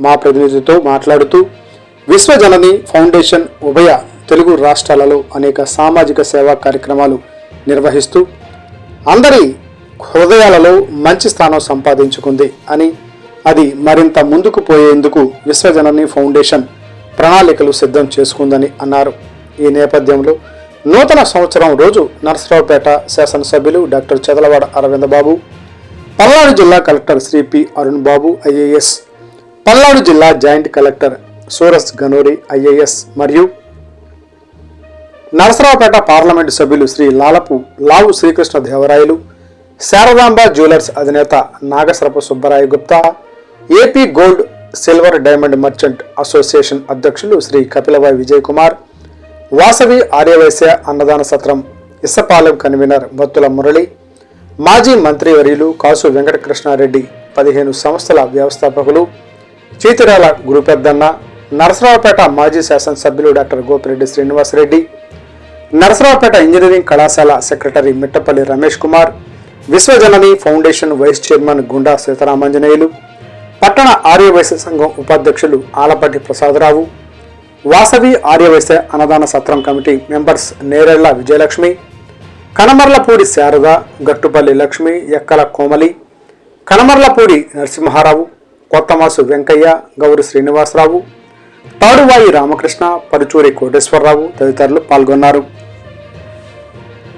మా ప్రతినిధితో మాట్లాడుతూ విశ్వజనని ఫౌండేషన్ ఉభయ తెలుగు రాష్ట్రాలలో అనేక సామాజిక సేవా కార్యక్రమాలు నిర్వహిస్తూ అందరి హృదయాలలో మంచి స్థానం సంపాదించుకుంది అని అది మరింత ముందుకు పోయేందుకు విశ్వజనని ఫౌండేషన్ ప్రణాళికలు సిద్ధం చేసుకుందని అన్నారు. ఈ నేపథ్యంలో నూతన సంవత్సరం రోజు నరసరావుపేట శాసనసభ్యులు డాక్టర్ చదలవాడ అరవిందబాబు పల్నాడు జిల్లా collector Sri P Arun Babu IAS Palnadu జిల్లా joint collector Suras Ganori IAS మరియు నరసరావుపేట పార్లమెంటు సభ్యులు శ్రీ లాలపు లావు శ్రీకృష్ణ దేవరాయలు శారదాంబ జ్యువెలర్స్ అధినేత Nagasarapu Subbaraya Gupta AP gold silver diamond merchant association అధ్యక్షులు శ్రీ కపిలవాయి విజయ్ కుమార్ వాసవి ఆర్యవైశ్య అన్నదాన సత్రం ఇసపాలెం కన్వీనర్ బత్తుల మురళి మాజీ మంత్రివర్యులు కాసు వెంకటకృష్ణారెడ్డి పదిహేను సంస్థల వ్యవస్థాపకులు చీతిరాల గురుపెద్దన్న నరసరావుపేట మాజీ శాసనసభ్యులు డాక్టర్ గోపిరెడ్డి శ్రీనివాసరెడ్డి నరసరావుపేట ఇంజనీరింగ్ కళాశాల secretary Mittapalli Ramesh Kumar Vishwajanani foundation vice chairman Gunda Sitaramanjaneyulu పట్టణ ఆర్యవైశ్య సంఘం ఉపాధ్యక్షులు ఆలపట్టి ప్రసాదరావు వాసవి ఆర్యవైశ్య అన్నదాన సత్రం కమిటీ మెంబర్స్ నేరెళ్ళ విజయలక్ష్మి కనమర్లపూడి శారద గట్టుపల్లి లక్ష్మి ఎక్కల కోమలి కనమర్లపూడి నరసింహారావు కొత్తమాసు వెంకయ్య గౌరి శ్రీనివాసరావు తాడువాయి రామకృష్ణ పరుచూరి కోటేశ్వరరావు తదితరులు పాల్గొన్నారు.